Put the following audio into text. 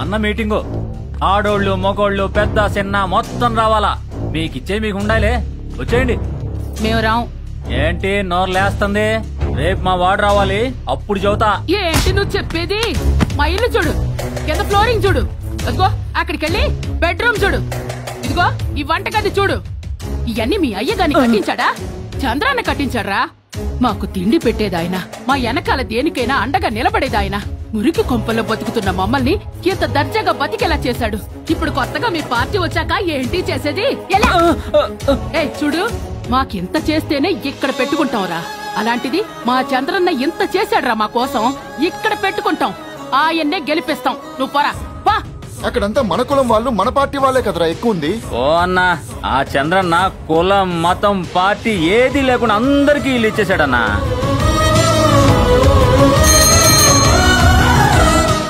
అన్న మీటింగు. ఆడోళ్ళు మగోళ్ళు పెద్ద చిన్న మొత్తం రావాలా? మీకిచ్చే మీకు ఉండాలే వచ్చేయండి. మేము రాం. ఏంటి నోరు లేస్తుంది రేపు మా వాడు రావాలి. అప్పుడు చెబుతా ఏంటి నువ్వు చెప్పేది? మా ఇల్లు చూడు. కింద ఫ్లోరింగ్ చూడు. అదిగో అక్కడికెళ్ళి బెడ్రూమ్ చూడు. ఇదిగో ఈ వంటగది చూడు. ఇవన్నీ మీ అయ్య గాని కట్టించాడా? చంద్రాన్న కట్టించాడ్రా? మాకు తిండి పెట్టేదాయన మా వెనకాల దేనికైనా అండగా నిలబడేదాయన. మురికి కొంపల్లో బతుకుతున్న మమ్మల్ని ఇంత దర్జాగా బతికేలా చేశాడు. ఇప్పుడు కొత్తగా మీ పార్టీ వచ్చాక ఏంటి చేసేది? ఎలా? ఏయ్ చూడు మాకింత చేస్తేనే ఇక్కడ పెట్టుకుంటాంరా. అలాంటిది మా చంద్రన్న ఇంత చేశాడ్రా మా కోసం ఇక్కడ పెట్టుకుంటాం. ఆయన్నే గెలిపిస్తాం. నువ్వు పోరా. పా. అక్కడంతా మన కులం వాళ్ళు మన పార్టీ వాళ్ళే కదరా ఎక్కువ ఉంది ఓ అన్న ఆ చంద్రన్న కులం మతం పార్టీ ఏది లేకుండా అందరికీ ఇల్లు ఇచ్చేసాడన్నా